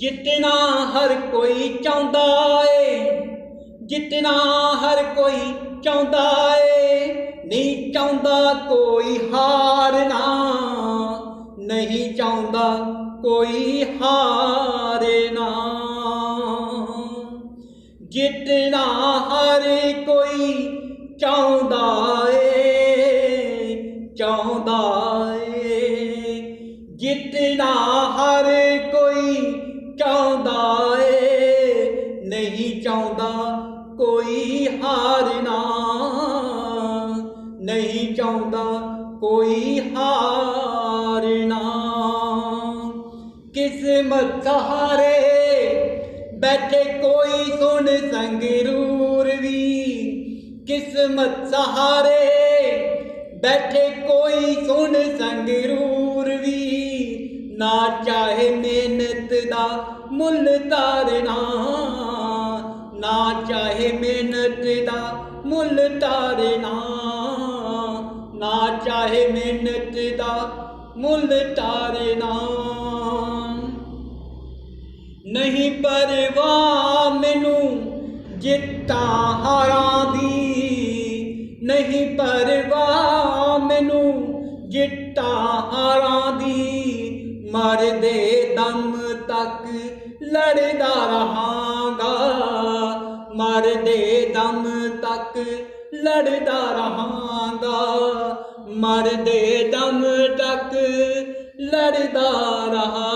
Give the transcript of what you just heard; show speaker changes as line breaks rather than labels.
ਜਿੱਤਣਾ ਹਰ ਕੋਈ ਚਾਹੁੰਦਾ ਏ ਜਿੱਤਣਾ ਹਰ ਕੋਈ ਚਾਹੁੰਦਾ ਏ, ਨਹੀਂ ਚਾਹੁੰਦਾ ਕੋਈ ਹਾਰਨਾ ਨਹੀਂ ਚਾਹੁੰਦਾ ਕੋਈ ਹਾਰਨਾ ਜਿੱਤਣਾ ਹਰ ਕੋਈ ਚਾਹੁੰਦਾ ਏ ਚਾਹੁੰਦਾ ਏ ਜਿੱਤਣਾ ਚਾਹੁੰਦਾ ਏ, ਨਹੀਂ ਚਾਹੁੰਦਾ ਕੋਈ ਹਾਰਨਾ ਨਹੀਂ ਚਾਹੁੰਦਾ ਕੋਈ ਹਾਰਨਾ ਕਿਸਮਤ ਸਹਾਰੇ ਬੈਠੇ ਕੋਈ ਸੁਣ ਸੰਗਰੂਰ ਵੀ। ਕਿਸਮਤ ਸਹਾਰੇ ਬੈਠੇ ਕੋਈ ਸੁਣ ਸੰਗਰੂਰ ਨਾ ਚਾਹੇ ਮਿਹਨਤ ਦਾ ਮੁੱਲ ਤਾਰਨਾ, ਨਾ ਚਾਹੇ ਮਿਹਨਤ ਦਾ ਮੁੱਲ ਤਾਰਨਾ, ਨਾ ਚਾਹੇ ਮਿਹਨਤ ਦਾ ਮੁੱਲ ਤਾਰਨਾ। ਨਹੀਂ ਪਰਵਾਹ ਮੈਨੂੰ ਜਿੱਤਾਂ ਹਾਰਾਂ ਦੀ, ਨਹੀਂ ਪਰਵਾਹ ਮੈਨੂੰ ਜਿੱਤਾਂ ਹਾਰਾਂ ਮਰਦੇ ਦਮ ਤੱਕ ਲੜਦਾ ਰਹਾਂਗਾ। ਮਰਦੇ ਦਮ ਤੱਕ ਲੜਦਾ ਰਹਾਂਗਾ। ਮਰਦੇ ਦਮ ਤੱਕ ਲੜਦਾ ਰਹਾਂਗਾ।